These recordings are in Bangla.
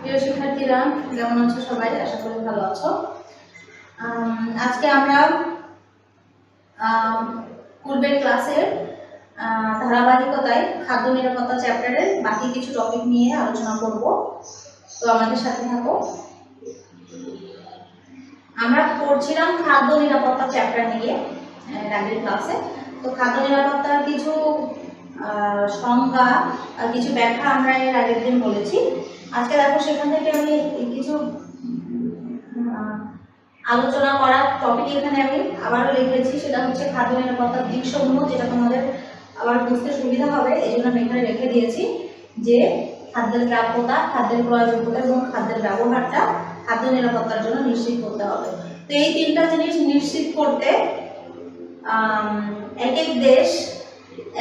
প্রিয় শিক্ষার্থীরা কেমন আছো সবাই? আশা করি ভালো আছো। আজকে আমরা আম, পূর্বের ক্লাসের ধারাবাহিকতায় খাদ্য নিরাপত্তা চ্যাপ্টারের বাকি কিছু টপিক নিয়ে আলোচনা করব। তো আমাদের সাথে থাকো। আমরা পড়ছিলাম খাদ্য নিরাপত্তা চ্যাপ্টার নিয়ে আগের ক্লাসে। তো খাদ্য নিরাপত্তার কিছু সংজ্ঞা কিছু ব্যাখ্যা আমরা এর আগের দিন বলেছি। আজকে দেখো সেখান থেকে আমি কিছু আলোচনা করার টপিক এখানে আমি আবারও লিখেছি, সেটা হচ্ছে খাদ্য নিরাপত্তার দিকসমূহ, যেটা তোমাদের আবার বুঝতে সুবিধা হবে এই জন্য আমি এখানে রেখে দিয়েছি যে খাদ্যের প্রাপ্যতা, খাদ্যের প্রয়োজনীয়তা এবং খাদ্যের ব্যবহারটা খাদ্য নিরাপত্তার জন্য নিশ্চিত করতে হবে। তো এই তিনটা জিনিস নিশ্চিত করতে এক এক দেশ,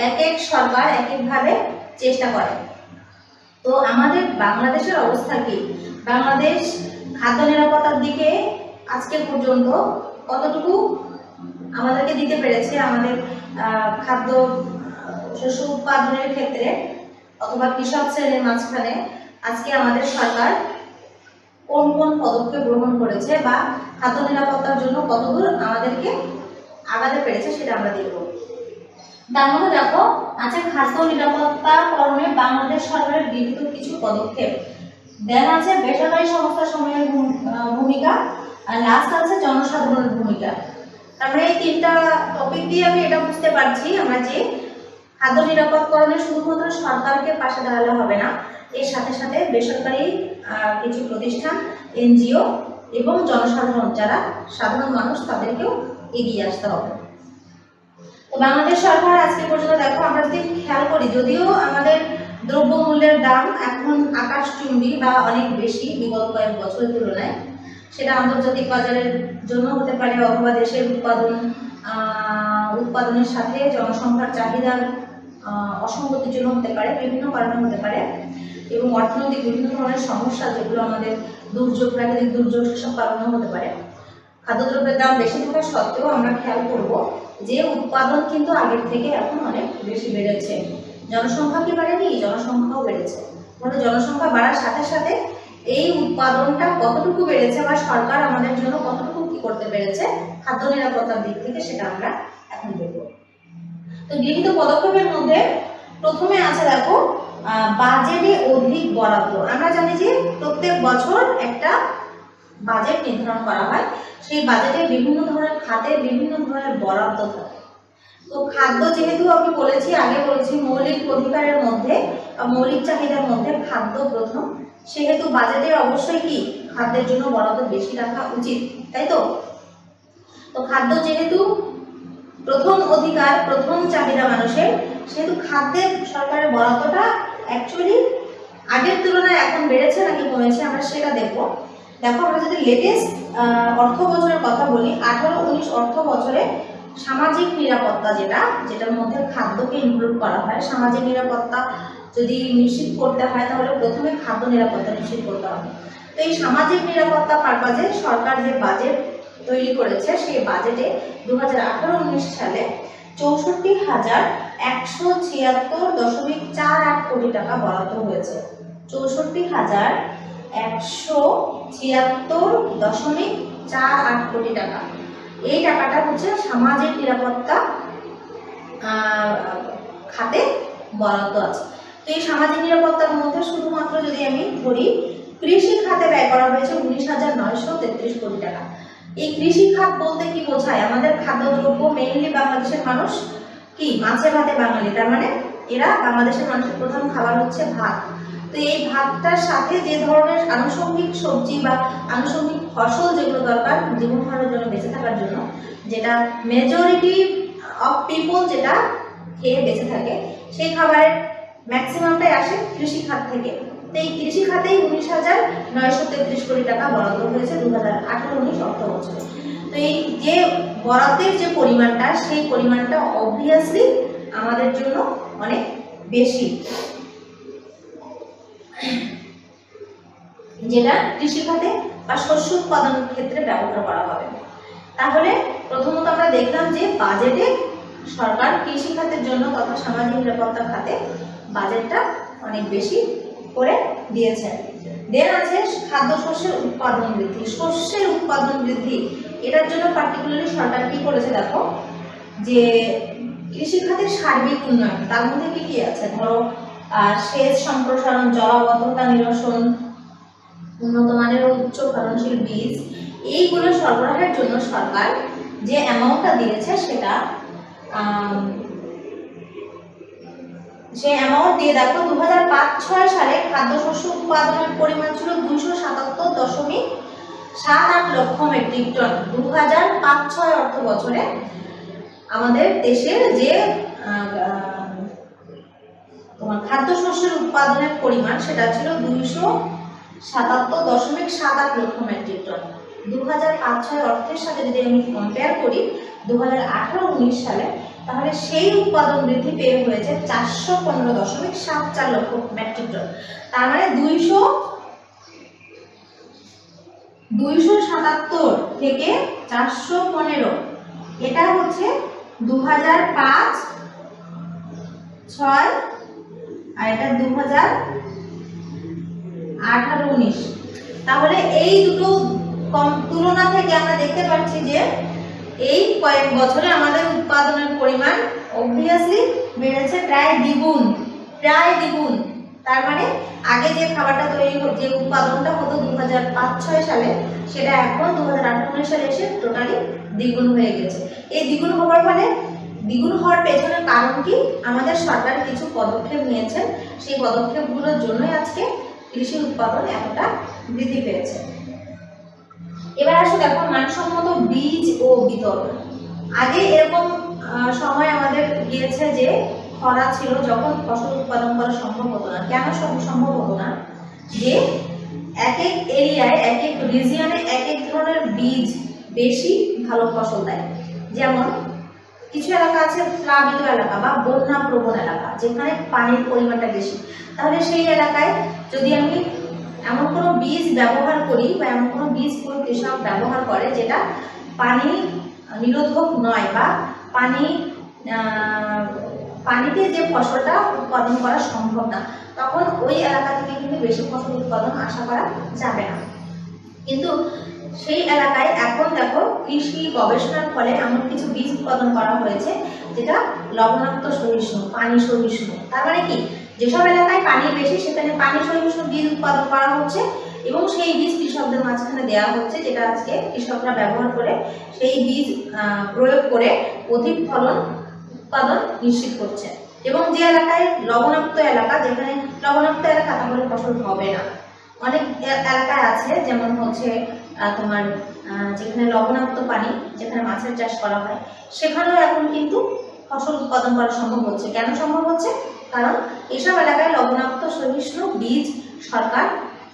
এক এক সরকার এক একভাবে চেষ্টা করে। তো আমাদের বাংলাদেশের অবস্থা কি? বাংলাদেশ খাদ্য নিরাপত্তার দিকে আজকে পর্যন্ত কতটুকু আমাদেরকে দিতে পেরেছে আমাদের খাদ্য, শস্য উৎপাদনের ক্ষেত্রে অথবা কৃষক শ্রেণির মাঝখানে আজকে আমাদের সরকার কোন কোন পদক্ষেপ গ্রহণ করেছে বা খাদ্য নিরাপত্তার জন্য কতদূর আমাদেরকে আগাতে পেরেছে সেটা আমরা দেখব। তার মধ্যে দেখো আছে খাদ্য নিরাপত্তা কর্মে বাংলাদেশ সরকারের গৃহীত কিছু পদক্ষেপ। দেন আছে বেসরকারি সংস্থা সমূহের ভূ- ভূমিকা, আর লাস্ট আছে জনসাধারণের ভূমিকা। তার মানে এই তিনটা টপিক দিয়ে আমি এটা বুঝতে পারছি আমরা যে খাদ্য নিরাপদকরণে শুধুমাত্র সরকারকে পাশে দাঁড়ালে হবে না, এর সাথে সাথে বেসরকারি কিছু প্রতিষ্ঠান, এনজিও এবং জনসাধারণ, যারা সাধারণ মানুষ, তাদেরকেও এগিয়ে আসতে হবে। বাংলাদেশ সরকার আজকে পর্যন্ত, দেখো, আমরা যদি খেয়াল করি, যদিও আমাদের দ্রব্যমূল্যের দাম এখন আকাশচুম্বী বা অনেক বেশি বিগত কয়েক বছরের তুলনায়, সেটা আন্তর্জাতিক বাজারের জন্য হতে পারে অথবা দেশের উৎপাদন উৎপাদনের সাথে জনসংখ্যার চাহিদার অসঙ্গতির জন্য হতে পারে, বিভিন্ন কারণে হতে পারে এবং অর্থনৈতিক বিভিন্ন ধরনের সমস্যা যেগুলো আমাদের দুর্যোগ, প্রাকৃতিক দুর্যোগ, সেসব কারণেও হতে পারে। খাদ্যদ্রব্যের দাম বেশি থাকা সত্ত্বেও আমরা খেয়াল করব যে উৎপাদন কিন্তু আগের থেকে এখন অনেক বেশি বেড়েছে। জনসংখ্যা কি বাড়েনি? জনসংখ্যাও বেড়েছে। মানে জনসংখ্যা বাড়ার সাথে সাথে এই উৎপাদনটা কতটুকু বেড়েছে বা সরকার আমাদের জন্য কতটুকু কি করতে পেরেছে, খাদ্য নিরাপত্তার দিক থেকে সেটা আমরা এখন দেখব। তো গৃহীত পদক্ষেপের মধ্যে প্রথমে আছে দেখো বাজেটে অধিক বরাদ্দ। আমরা জানি যে প্রত্যেক বছর একটা বাজেট নির্ধারণ করা হয়। সেই বাজেটে বিভিন্ন ধরনের খাতে বিভিন্ন ধরনের বরাদ্দ থাকে। তো খাদ্য যেহেতু আমি বলেছি, আগে বলেছি মৌলিক অধিকারের মধ্যে মৌলিক চাহিদার মধ্যে খাদ্য প্রথম। সেহেতু বাজেটে অবশ্যই কি? খাদ্যের জন্য বরাদ্দ বেশি রাখা উচিত, তাই তো? তো খাদ্য যেহেতু প্রথম অধিকার, প্রথম চাহিদা মানুষের, সেহেতু খাদ্যের সরকারের বরাদ্দটা অ্যাকচুয়ালি আগের তুলনায় এখন বেড়েছে নাকি কমেছে আমরা সেটা দেখব। দেখো, আমরা যদি লেটেস্ট অর্থ বছরের কথা বলি, আঠারো উনিশ অর্থ বছরে সামাজিক নিরাপত্তা যেটা, যেটার মধ্যে খাদ্যকে ইনক্লুড করা হয়। সামাজিক নিরাপত্তা যদি নিশ্চিত করতে হয়, তাহলে প্রথমে খাদ্য নিরাপত্তা নিশ্চিত করতে হবে। তো এই সামাজিক নিরাপত্তা পারপাজে সরকার যে বাজেট তৈরি করেছে, সেই বাজেটে দু হাজার সালে চৌষট্টি হাজার একশো ছিয়াত্তর দশমিক চার আট কোটি টাকা বরাদ্দ হয়েছে। চৌষট্টি হাজার একশো ছিয়াত্তর দশমিক চার আট কোটি টাকা। এই টাকাটা হচ্ছে সামাজিক নিরাপত্তা খাতে বরাদ্দ আছে। তো এই সামাজিক নিরাপত্তার মধ্যে শুধুমাত্র যদি আমি ধরি, কৃষি খাতে ব্যয় করা হয়েছে উনিশ হাজার নয়শো তেত্রিশ কোটি টাকা। এই কৃষি খাত বলতে কি বোঝায়? আমাদের খাদ্যদ্রব্য মেইনলি বাংলাদেশের মানুষ কি? মাছে ভাতে বাঙালি। তার মানে এরা বাংলাদেশের মানুষের প্রধান খাবার হচ্ছে ভাত। তো এই ভাতটার সাথে যে ধরনের আনুষঙ্গিক সবজি বা আনুষঙ্গিক ফসল যেগুলো দরকার, জীবন ধারণের জন্য, বেঁচে থাকার জন্য, যেটা মেজরিটি অফ পিপল যেটা খেয়ে বেঁচে থাকে, সেই খাবারের ম্যাক্সিমামটাই আসে কৃষি খাত থেকে। তো এই কৃষি খাতেই উনিশ হাজার নয়শো তেত্রিশ কোটি টাকা বরাদ্দ হয়েছে দু হাজার আঠারো উনিশ অর্থ বছরে তো এই যে বরাদ্দের যে পরিমাণটা, সেই পরিমাণটা অবভিয়াসলি আমাদের জন্য অনেক বেশি। যেটা কৃষিখাতে বা শস্য উৎপাদনের ক্ষেত্রে ব্যবহার করা হবে। তাহলে প্রথমত আমরা দেখলাম যে বাজেটে সরকার কৃষি খাতের জন্য তথা সামাজিক নিরাপত্তা খাতে বাজেটটা অনেক বেশি করে দিয়েছে দেন আছে খাদ্যশস্যের উৎপাদন বৃদ্ধি। শস্যের উৎপাদন বৃদ্ধি, এটার জন্য পার্টিকুলারলি সরকার কি করেছে দেখো? যে কৃষি খাতের সার্বিক উন্নয়ন, তার মধ্যে কি কি আছে? ধরো সেচ সম্প্রসারণ, জলাবদ্ধতা নিরসন, উন্নত মানের উচ্চ ফলনশীল বীজ, এইগুলো সরবরাহের জন্য সরকার যে অ্যামাউন্টটা দিয়েছে সেটা সেই অ্যামাউন্ট দিয়ে দেখো দু হাজার পাঁচ ছয় সালে খাদ্যশস্য উৎপাদনের পরিমাণ ছিল দুইশো সাতাত্তর দশমিক সাত আট লক্ষ মেট্রিক টন। দু হাজার পাঁচ ছয় অর্থ বছরে আমাদের দেশের যে তোমার খাদ্যশস্যের উৎপাদনের পরিমাণ সেটা ছিল দুইশো সাতাত্তর দশমিক সাত আট লক্ষ মেট্রিক টন। দু হাজার পাঁচ ছয় অর্থের সাথে যদি আমি কম্পেয়ার করি দু হাজার আঠারো উনিশ সালে, তাহলে সেই উৎপাদন বৃদ্ধি পেয়ে হয়েছে চারশো পনেরো দশমিক সাত চার লক্ষ মেট্রিক টন। তার মানে দুইশো দুইশো সাতাত্তর থেকে চারশো পনেরো। এটা হচ্ছে দু হাজার পাঁচ ছয় আর এটা দু হাজার আঠারো উনিশ। তাহলে এই দুটো কম তুলনা থেকে আমরা দেখতে পাচ্ছি যে এই কয়েক বছরে আমাদের উৎপাদনের পরিমাণ অবভিয়াসলি বেড়েছে প্রায় দ্বিগুণ প্রায় দ্বিগুণ। তার মানে আগে যে খাবারটা তৈরি হতো যে উৎপাদনটা হতো দু হাজার সালে, সেটা এখন দু হাজার আঠারো সালে এসে টোটালি দ্বিগুণ হয়ে গেছে। এই দ্বিগুণ হওয়ার ফলে দ্বিগুণ হওয়ার পেছনে কারণ কি? আমাদের সরকার কিছু পদক্ষেপ নিয়েছেন সেই পদক্ষেপগুলোর জন্যই আজকে কৃষি উৎপাদন এতটা বৃদ্ধি পেয়েছে। এবার আসো দেখো, মানসম্মত বীজ ও বিতরণ। আগে এরকম সময় আমাদের গিয়েছে যে খরা ছিল, যখন ফসল উৎপাদন করা সম্ভব হতো না। কেন সম- সম্ভব হতো না? যে এক এক এরিয়ায়, এক এক রিজিয়নে এক এক ধরনের বীজ বেশি ভালো ফসল দেয়। যেমন কিছু এলাকা আছে প্লাবিত এলাকা বা বন্যা প্রবণ এলাকা, যেখানে পানির পরিমাণটা বেশি। তাহলে সেই এলাকায় যদি আমি এমন কোনো বীজ ব্যবহার করি বা এমন কোনো বীজ কোনো কৃষক ব্যবহার করে যেটা পানি নিরোধক নয় বা পানি পানিতে যে ফসলটা উৎপাদন করা সম্ভব না, তখন ওই এলাকা থেকে কিন্তু বেশি ফসল উৎপাদন আশা করা যাবে না। কিন্তু সেই এলাকায় এখন দেখো কৃষি গবেষণার ফলে এমন কিছু বীজ উৎপাদন করা হয়েছে, যেটা লবণাক্ত সহিষ্ণু, পানি সহিষ্ণু। তার মানে কি? যেসব এলাকায় পানি বেশি, সেখানে পানি সহিষ্ণু বীজ উৎপাদন করা হচ্ছে এবং সেই বীজ কৃষকদের মাঝখানে দেওয়া হচ্ছে, যেটা আজকে কৃষকরা ব্যবহার করে সেই বীজ প্রয়োগ করে অধিক ফলন উৎপাদন নিশ্চিত করছে। এবং যে এলাকায় লবণাক্ত এলাকা, যেখানে লবণাক্ত এলাকা তাহলে ফসল হবে না। অনেক এলাকায় আছে, যেমন হচ্ছে তোমার যেখানে লবণাক্ত পানি, যেখানে মাছের চাষ করা হয়, সেখানেও এখন কিন্তু ফসল উৎপাদন করা সম্ভব হচ্ছে। কেন সম্ভব হচ্ছে? কারণ এসব এলাকায় লবণাক্ত সহিষ্ণু বীজ সরকার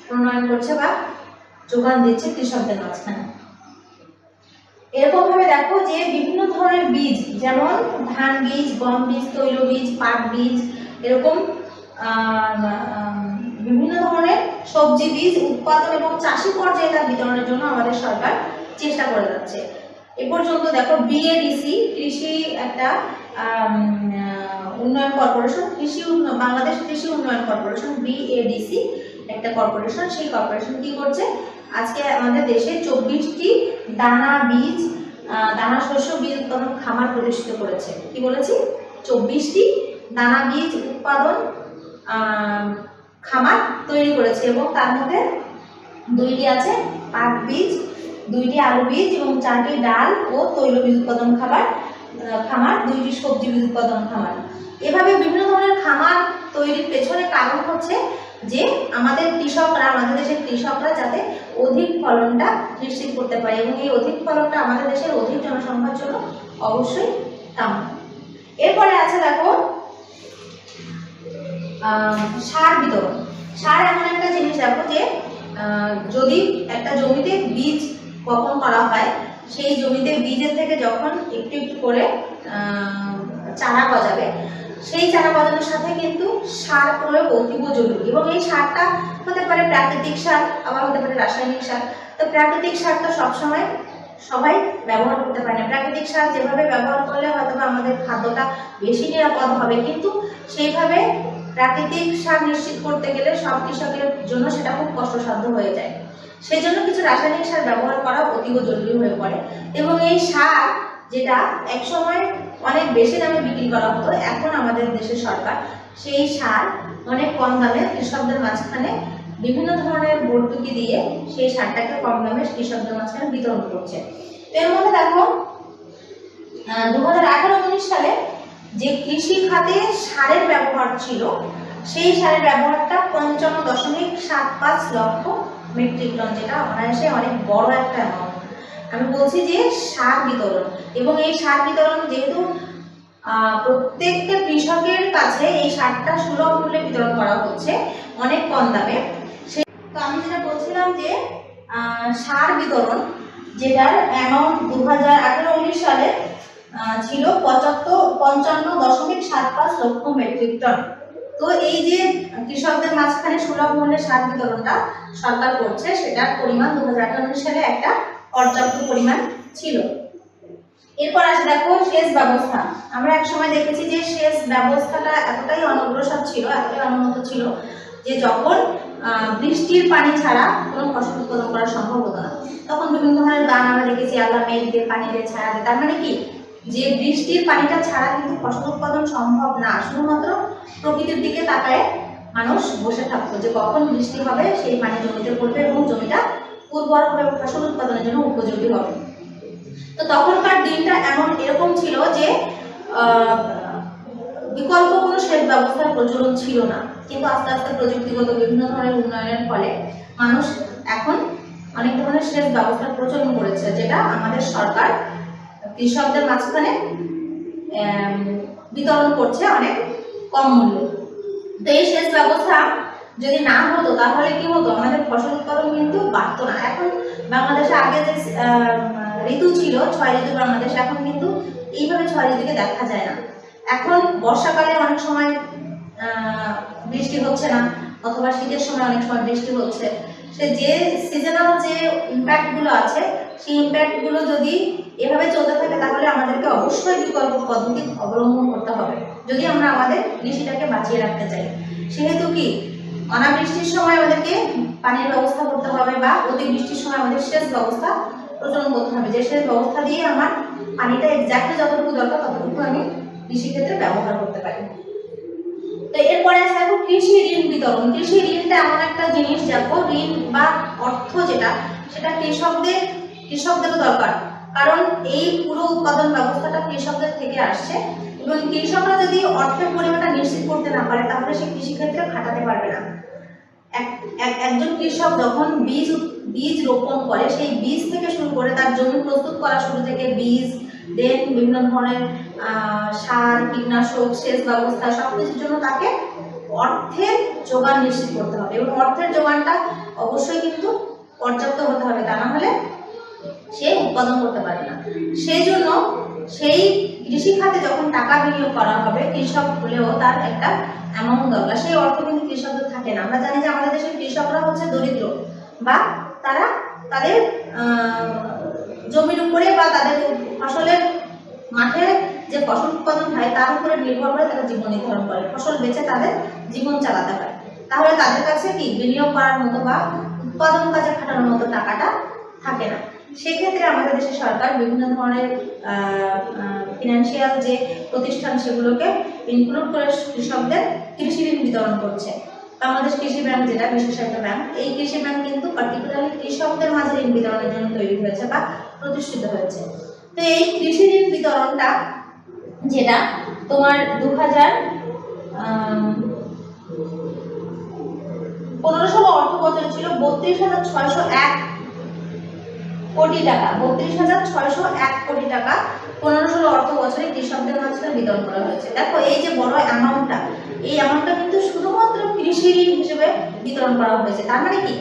প্রণয়ন করছে বা যোগান দিচ্ছে কৃষকদের মাঝখানে। এরকম ভাবে দেখো যে বিভিন্ন ধরনের বীজ, যেমন ধান বীজ, গম বীজ, তৈল বীজ, পাট বীজ, এরকম বিভিন্ন ধরনের সবজি বীজ উৎপাদন এবং চাষি পর্যায়ে তা বিতরণের জন্য আমাদের সরকার চেষ্টা করে যাচ্ছে। এ পর্যন্ত দেখো বিএডিসি কৃষি একটা উন্নয়ন কর্পোরেশন, কৃষি বাংলাদেশ কৃষি উন্নয়ন কর্পোরেশন বিএডিসি একটা কর্পোরেশন, সেই কর্পোরেশন কি করছে? আজকে আমাদের দেশে চব্বিশটি দানা বীজ দানা শস্য বীজ উৎপাদন খামার প্রতিষ্ঠিত করেছে। কি বলেছি? চব্বিশটি দানা বীজ উৎপাদন খামার তৈরি করেছে এবং তার মধ্যে দুইটি আছে, পাট বীজ, দুইটি আলু বীজ এবং চারটি ডাল ও তৈল বীজ উৎপাদন খাবার খামার, দুইটি সবজি বীজ উৎপাদন খামার। এভাবে বিভিন্ন ধরনের খামার তৈরির পেছনে কারণ হচ্ছে যে আমাদের কৃষকরা, আমাদের দেশের কৃষকরা যাতে অধিক ফলনটা নিশ্চিত করতে পারে এবং এই অধিক ফলনটা আমাদের দেশের অধিক জনসংখ্যার জন্য অবশ্যই কাম্য। এরপরে আছে দেখো সার বিতরণ। সার এমন একটা জিনিস দেখো যে যদি একটা জমিতে বীজ বপন করা হয়, সেই জমিতে বীজের থেকে যখন একটু একটু করে চারা গজাবে, সেই চারা গজানোর সাথে কিন্তু সার প্রয়োগ অতীব জরুরি। এবং এই সারটা হতে পারে প্রাকৃতিক সার, আবার হতে পারে রাসায়নিক সার। তো প্রাকৃতিক সার তো সবসময় সবাই ব্যবহার করতে পারে না। প্রাকৃতিক সার যেভাবে ব্যবহার করলে হয়তো আমাদের খাদ্যটা বেশি নিরাপদ হবে, কিন্তু সেইভাবে প্রাকৃতিক সার নিশ্চিত করতে গেলে সব কৃষকের জন্য সেটা খুব কষ্টসাধ্য হয়ে যায়। সেই জন্য কিছু রাসায়নিক সার ব্যবহার করা অতীব জরুরি হয়ে পড়ে এবং এই সার যেটা একসময় অনেক বেশি দামে বিক্রি করা হতো, এখন আমাদের দেশের সরকার সেই সার অনেক কম দামে কৃষকদের মাঝখানে বিভিন্ন ধরনের ভর্তুকি দিয়ে সেই সারটাকে কম দামে কৃষকদের মাঝখানে বিতরণ করছে। তো এর মধ্যে দেখো দু হাজার উনিশ সালে যে কৃষি খাতে সারের ব্যবহার ছিল, সেই সারের ব্যবহারটা পঞ্চান্ন দশমিক সাত পাঁচ লক্ষ মেট্রিক টন, যেটা অনায়াসে অনেক বড় একটা অ্যামাউন্ট আমি বলছি যে সার বিতরণ, এবং এই সার বিতরণ যেহেতু প্রত্যেকটা কৃষকের কাছে এই সারটা সুলভ মূল্যে বিতরণ করা হচ্ছে, অনেক কম দামে। সে- তো আমি যেটা বলছিলাম যে সার বিতরণ, যেটার অ্যামাউন্ট দু হাজার উনিশ সালে ছিল পঁচাত্তর, পঞ্চান্ন দশমিক সাত পাঁচ লক্ষ মেট্রিক টন। তো এই যে কৃষকদের মাঝখানে সুলভ মূল্যে সার বিতরণটা সরকার করছে, সেটার পরিমাণ দু হাজার আঠারো সালে একটা পর্যাপ্ত পরিমাণ ছিল। এরপর আসে দেখো সেচ ব্যবস্থা। আমরা এক সময় দেখেছি যে সেচ ব্যবস্থাটা এতটাই অনগ্রসর ছিল, এতটাই অনুন্নত ছিল যে যখন বৃষ্টির পানি ছাড়া কোনো ফসল উৎপাদন করা সম্ভব হতো না। তখন বিভিন্ন ধরনের গান আমরা দেখেছি আল্লাহ মেঘ দিয়ে পানি দিয়ে। ছাড়া তার মানে কি? যে বৃষ্টির পানিটা ছাড়া কিন্তু ফসল উৎপাদন সম্ভব না। শুধুমাত্র প্রকৃতির দিকে তাকায় মানুষ বসে থাকতো যে কখন বৃষ্টি হবে, সেই পানি জমিতে পড়বে এবং জমিটা উর্বর হবে ফসল উৎপাদনের জন্য উপযোগী হবে। তো তখনকার দিনটা এমন এরকম ছিল যে বিকল্প কোনো সেচ ব্যবস্থার প্রচলন ছিল না। কিন্তু আস্তে আস্তে প্রযুক্তিগত বিভিন্ন ধরনের উন্নয়নের ফলে মানুষ এখন অনেক ধরনের সেচ ব্যবস্থার প্রচলন করেছে, যেটা আমাদের সরকার কৃষকদের মাঝখানে বিতরণ করছে অনেক কম মূল্যে। তো এই সেচ ব্যবস্থা যদি না হতো, তাহলে কি হতো? আমাদের ফসল উৎপাদন কিন্তু বাড়তো না। এখন বাংলাদেশে আগে যে ঋতু ছিল, ছয় ঋতু বাংলাদেশ, এখন কিন্তু এইভাবে ছয় ঋতুকে দেখা যায় না। এখন বর্ষাকালে অনেক সময় বৃষ্টি হচ্ছে না, অথবা শীতের সময় অনেক সময় বৃষ্টি হচ্ছে। সে যে সিজনাল যে ইম্প্যাক্টগুলো আছে সেই ইম্প্যাক্টগুলো যদি এভাবে চলতে থাকে, তাহলে আমাদেরকে অবশ্যই বিকল্প পদ্ধতি অবলম্বন করতে হবে, যদি আমরা আমাদের কৃষিটাকে বাঁচিয়ে রাখতে চাই। সেহেতু কি? অনাবৃষ্টির সময় আমাদেরকে পানির ব্যবস্থা করতে হবে বা অতিবৃষ্টির সময় আমাদের সেচ ব্যবস্থা প্রচলন করতে হবে। যে সেচ ব্যবস্থা দিয়ে আমার পানিটা এক্স্যাক্টলি যতটুকু দরকার, ততটুকু আমি কৃষিক্ষেত্রে ব্যবহার করতে পারি। তো এরপরে আছে দেখো কৃষি ঋণ বিতরণ। কৃষি ঋণটা এমন একটা জিনিস দেখো ঋণ বা অর্থ যেটা, সেটা কৃষকদের কৃষকদেরও দরকার। কারণ এই পুরো উৎপাদন ব্যবস্থাটা কৃষকদের থেকে আসছে এবং কৃষকরা যদি অর্থের পরিমাণটা নিশ্চিত করতে না পারে, তাহলে সে কৃষিক্ষেত্রে খাটাতে পারবে না। এক- এক- একজন কৃষক যখন বীজ বীজ রোপণ করে, সেই বীজ থেকে শুরু করে তার জমি প্রস্তুত করা শুরু থেকে বীজ, দেন বিভিন্ন ধরনের সার, কীটনাশক, সেচ ব্যবস্থা সব কিছুর জন্য তাকে অর্থের যোগান নিশ্চিত করতে হবে। এবং অর্থের যোগানটা অবশ্যই কিন্তু পর্যাপ্ত হতে হবে। তা না হলে সে উৎপাদন করতে পারে না। সেই জন্য সেই কৃষি খাতে যখন টাকা বিনিয়োগ করা হবে, কৃষক হলেও তার একটা অ্যামাউন্ট দরকার। সেই অর্থ কিন্তু কৃষকদের থাকে না। আমরা জানি যে আমাদের দেশের কৃষকরা হচ্ছে দরিদ্র বা তারা তাদের জমির উপরে বা তাদের ফসলের মাঠে যে ফসল উৎপাদন হয়, তার উপরে নির্ভর করে তারা জীবন নির্ধারণ করে। ফসল বেচে তাদের জীবন চালাতে হয়। তাহলে তাদের কাছে কি বিনিয়োগ করার মতো বা উৎপাদন কাজে খাটানোর মতো টাকাটা থাকে না। সেক্ষেত্রে আমাদের দেশের সরকার বিভিন্ন ধরনের ফিনান্সিয়াল যে প্রতিষ্ঠান সেগুলোকে ইনক্লুড করে কৃষকদের কৃষি ঋণ বিতরণ করছে। বাংলাদেশ কৃষি ব্যাংক যেটা বিশেষ একটা ব্যাংক এই কৃষি ব্যাংক কিন্তু পার্টিকুলারলি কৃষকদের মাঝে ঋণ বিতরণের জন্য তৈরি হয়েছে বা প্রতিষ্ঠিত হয়েছে। তো এই কৃষি ঋণ বিতরণটা যেটা, তোমার দু হাজার পনেরোশো অর্থ বছর ছিল বত্রিশ হাজার ছয়শো এক কোটি টাকা, বত্রিশ হাজার ছয়শো এক কোটি টাকা পনেরো ষোলো অর্থ বছরে কৃষকদের মাঝখানে বিতরণ করা হয়েছে। দেখো, এই যে বড় অ্যামাউন্টটা এই অ্যামাউন্টটা কিন্তু শুধুমাত্র কৃষি ঋণ হিসেবে বিতরণ করা হয়েছে। তার মানে কি?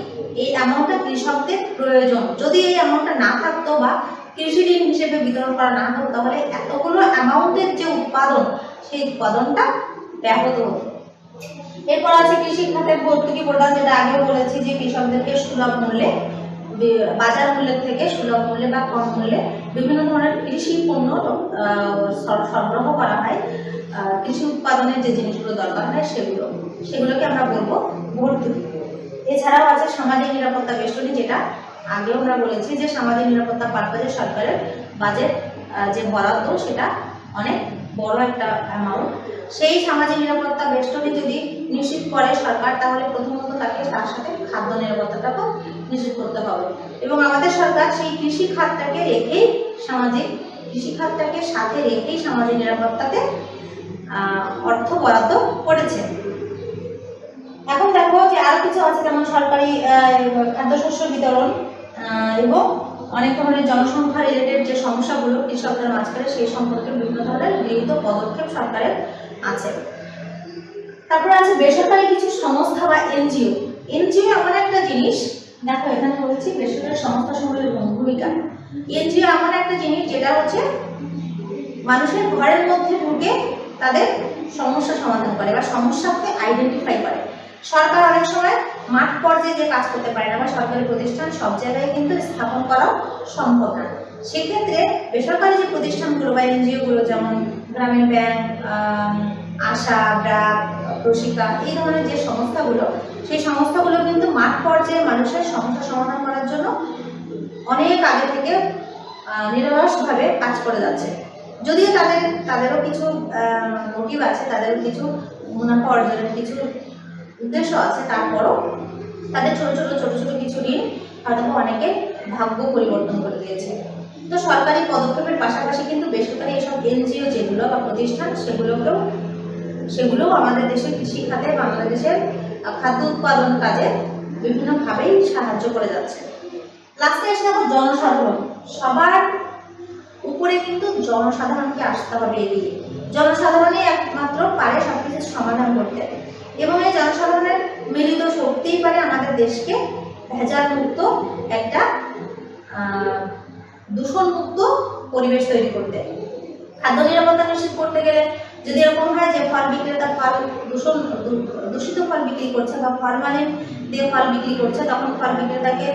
এই অ্যামাউন্টটা কৃষকদের প্রয়োজন। যদি এই অ্যামাউন্টটা না থাকতো বা কৃষি ঋণ হিসেবে বিতরণ করা না হতো, তাহলে এতগুলো অ্যামাউন্টের যে উৎপাদন, সেই উৎপাদনটা ব্যাহত হতো। এরপর আছে কৃষি খাতে ভর্তুকি প্রদান, যেটা আগে বলেছি যে কৃষকদেরকে সুলভ মূল্যে বাজার মূল্যের থেকে সুলভ মূল্যে বা কম মূল্যে বিভিন্ন ধরনের কৃষি পণ্য সরবরাহ করা হয়। কৃষি উৎপাদনের যে জিনিসগুলো দরকার হয় সেগুলো, সেগুলোকে আমরা বলব ভর্তুকি এছাড়াও আছে সামাজিক নিরাপত্তা বেষ্টনী, যেটা আগেও আমরা বলেছি যে সামাজিক নিরাপত্তা পারপাজে সরকারের বাজেট যে বরাদ্দ, সেটা অনেক বড় একটা অ্যামাউন্ট সেই সামাজিক নিরাপত্তা বেষ্টনী যদি নিশ্চিত করে সরকার, তাহলে প্রথমত তাকে তার সাথে খাদ্য নিরাপত্তাটাকেও নিশ্চিত করতে হবে। এবং আমাদের সরকার সেই কৃষি খাতটাকে রেখেই সামাজিক কৃষি খাতটাকে সাথে রেখেই সামাজিক নিরাপত্তাতে অর্থ বরাদ্দ করেছে। এখন দেখো যে আরও কিছু আছে, যেমন সরকারি খাদ্যশস্য বিতরণ এবং অনেক ধরনের জনসংখ্যা রিলেটেড যে সমস্যাগুলো কৃষকদের মাঝখানে, সেই সম্পর্কে বিভিন্ন ধরনের গৃহীত পদক্ষেপ সরকারের আছে। তারপরে আছে বেসরকারি কিছু সংস্থা বা এনজিও। এনজিও এমন একটা জিনিস দেখো, এখানে বলেছি বেসরকারি সংস্থা সমূহের ভূমিকা? এনজিও এমন একটা জিনিস যেটা হচ্ছে মানুষের ঘরের মধ্যে ঢুকে তাদের সমস্যা সমাধান করে বা সমস্যাকে আইডেন্টিফাই করে। সরকার অনেক সময় মাঠ পর্যায়ে যে কাজ করতে পারে না বা সরকারি প্রতিষ্ঠান সব জায়গায় কিন্তু স্থাপন করা সম্ভব না। সেক্ষেত্রে বেসরকারি যে প্রতিষ্ঠানগুলো বা এনজিওগুলো যেমন গ্রামীণ ব্যাংক আশা ব্রাক প্রশিকা এই ধরনের যে সংস্থাগুলো, সেই সংস্থাগুলো কিন্তু মাঠ পর্যায়ে মানুষের সমস্যা সমাধান করার জন্য অনেক আগে থেকে নিরলসভাবে কাজ করে যাচ্ছে। যদিও তাদের, তাদেরও কিছু মোটিভ আছে, তাদেরও কিছু মুনাফা অর্জনের কিছু উদ্দেশ্য আছে, তারপরও তাদের ছোট ছোট ছোট ছোট কিছু ঋণ হয়তো অনেকে ভাগ্য পরিবর্তন করে দিয়েছে। তো সরকারি পদক্ষেপের পাশাপাশি কিন্তু বেসরকারি এসব এনজিও যেগুলো বা প্রতিষ্ঠান, সেগুলোকেও সেগুলোও আমাদের দেশের কৃষি খাতে বা আমাদের দেশের আহ, খাদ্য উৎপাদন কাজে বিভিন্নভাবেই সাহায্য করে যাচ্ছে। লাস্টে এসে দেখো জনসাধারণ। সবার উপরে কিন্তু জনসাধারণকে আসতে হবে এগিয়ে। জনসাধারণই একমাত্র পারে সব কিছুর সমাধান করতে। এবং এই জনসাধারণের মিলিত শক্তিই পারে আমাদের দেশকে ভেজাল মুক্ত একটা দূষণমুক্ত পরিবেশ তৈরি করতে। খাদ্য নিরাপত্তা নিশ্চিত করতে গেলে যদি এরকম হয় যে ফল বিক্রেতা ফল দূষণ, দূষিত ফল বিক্রি করছে বা ফরমালিন দিয়ে ফল বিক্রি করছে, তখন ফল বিক্রেতাকে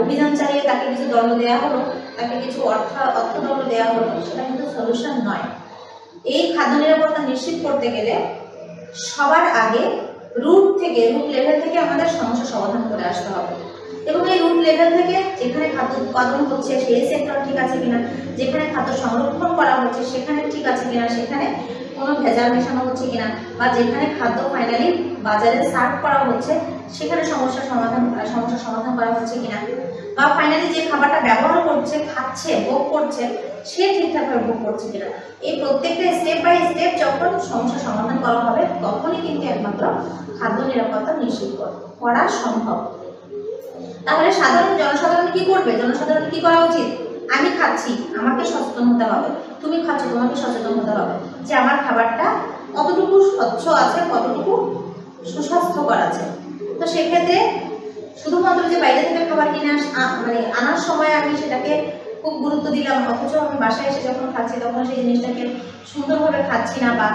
অভিযান চালিয়ে তাকে কিছু দণ্ড দেওয়া হলো, তাকে কিছু অর্থ, অর্থদণ্ড দেওয়া হলো, সেটা কিন্তু সলিউশন নয়। এই খাদ্য নিরাপত্তা নিশ্চিত করতে গেলে সবার আগে রুট থেকে রুট লেভেল থেকে আমাদের সমস্যা সমাধান করে আসতে হবে। এবং এই রুট লেভেল থেকে যেখানে খাদ্য উৎপাদন হচ্ছে সেই সেক্টর ঠিক আছে কিনা যেখানে খাদ্য সংরক্ষণ করা হচ্ছে সেখানে ঠিক আছে কিনা সেখানে কোনো ভেজাল মেশানো হচ্ছে কিনা বা যেখানে খাদ্য ফাইনালি বাজারে সার্ভ করা হচ্ছে সেখানে সমস্যা সমাধান আহ, সমস্যা সমাধান করা হচ্ছে কিনা বা ফাইনালি যে খাবারটা ব্যবহার করছে খাচ্ছে ভোগ করছে সে ঠিকঠাকভাবে ভোগ করছে কিনা। এই প্রত্যেকটা স্টেপ বাই স্টেপ যখন সমস্যা সমাধান করা হবে তখনই কিন্তু একমাত্র খাদ্য নিরাপত্তা নিশ্চিত করা সম্ভব। তাহলে সাধারণ জনসাধারণ কি করবে? জনসাধারণ কি করা উচিত? আমি খাচ্ছি, আমাকে সচেতন হতে হবে। তুমি খাচ্ছ, তোমাকে সচেতন হতে হবে যে আমার খাবারটা কতটুকু স্বচ্ছ আছে, কতটুকু সুস্বাস্থ্যকর আছে। তো সেক্ষেত্রে শুধুমাত্র যে বাইরে থেকে খাবার কিনে আস মানে আনার সময় আমি সেটাকে খুব গুরুত্ব দিলাম, অথচ আমি বাসায় এসে যখন খাচ্ছি তখন সেই জিনিসটাকে সুন্দরভাবে খাচ্ছি না বা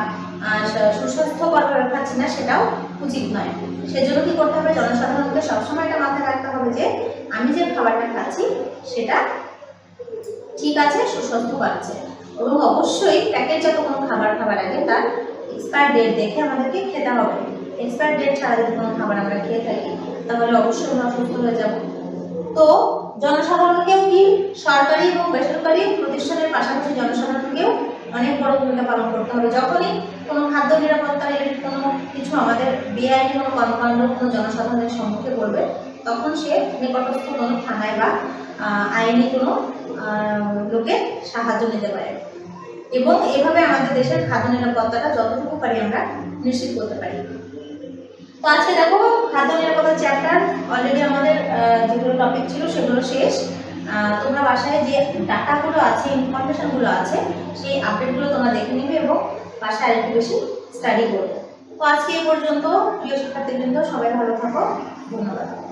সুস্বাস্থ্যকরভাবে খাচ্ছি না, সেটাও উচিত নয়। সেজন্য কি করতে হবে? জনসাধারণকে সবসময় এটা মাথায় রাখতে হবে যে, আমি যে খাবারটা খাচ্ছি, সেটা ঠিক আছে সুস্বাস্থ্যকর আছে এবং অবশ্যই প্যাকেটজাত কোনো খাবার খাবার আগে তার এক্সপায়ার ডেট দেখে আমাদেরকে খেতে হবে। এক্সপায়ার ডেট ছাড়া যদি কোনো খাবার আমরা খেয়ে থাকি, তাহলে অবশ্যই আমরা অসুস্থ হয়ে যাব। তো জনসাধারণকেও কি সরকারি এবং বেসরকারি প্রতিষ্ঠানের পাশাপাশি জনসাধারণকেও অনেক বড় ভূমিকা পালন করতে হবে। যখনই কোনো খাদ্য নিরাপত্তা রিলেটেড কোনো কিছু আমাদের বেআইনি কোনো কর্মকাণ্ড, কোনো জনসাধারণের সম্মুখে করবে তখন সে নিকটস্থ কোনো থানায় বা আইনি কোনো লোকের সাহায্য নিতে পারে। এবং এভাবে আমাদের দেশের খাদ্য নিরাপত্তাটা যতটুকু পারি আমরা নিশ্চিত করতে পারি। তো আজকে দেখো, খাদ্য নিরাপত্তা চ্যাপ্টার অলরেডি আমাদের যেগুলো টপিক ছিল সেগুলো শেষ। তোমরা বাসায় যে ডাটাগুলো আছে, ইনফরমেশনগুলো আছে, সেই আপডেটগুলো তোমরা দেখে নেবে এবং বাসায় আরেকটু বেশি স্টাডি করবে। তো আজকে এই পর্যন্ত, প্রিয় শিক্ষার্থীবৃন্দ, সবাই ভালো থাকো। ধন্যবাদ।